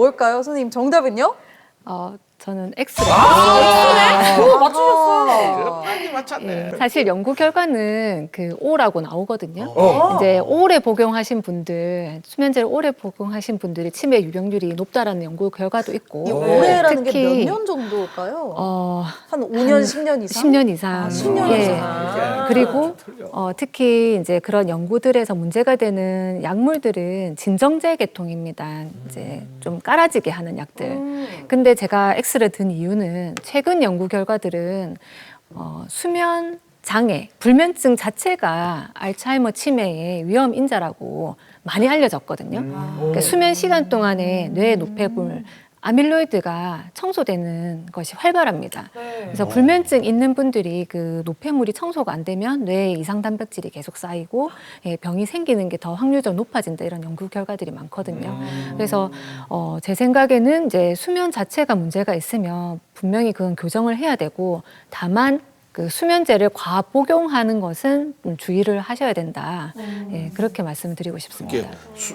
뭘까요, 선생님? 정답은요? 어, 저는 X를. 오, 맞췄네. 예, 사실 연구 결과는 그 O라고 나오거든요. 어. 이제 오래 복용하신 분들, 수면제를 오래 복용하신 분들이 치매 유병률이 높다라는 연구 결과도 있고, 이 올해라는 게 특히 몇년 정도일까요? 어, 한 5년, 10년 이상? 10년 이상. 아, 10년 예. 이상. 그리고 어, 특히 이제 그런 연구들에서 문제가 되는 약물들은 진정제 계통입니다. 이제 좀 깔아지게 하는 약들. 음. 근데 제가 X를 든 이유는 최근 연구 결과들은 어, 수면 장애, 불면증 자체가 알츠하이머 치매의 위험 인자라고 많이 알려졌거든요. 그러니까 수면 시간 동안에 뇌의 노폐물 아밀로이드가 청소되는 것이 활발합니다. 그래서 불면증 있는 분들이 그 노폐물이 청소가 안 되면 뇌에 이상 단백질이 계속 쌓이고 예, 병이 생기는 게 더 확률적으로 높아진다 이런 연구 결과들이 많거든요. 그래서 어, 제 생각에는 이제 수면 자체가 문제가 있으면 분명히 그건 교정을 해야 되고 다만 그 수면제를 과학 복용하는 것은 좀 주의를 하셔야 된다. 예, 그렇게 말씀을 드리고 이게 싶습니다. 수,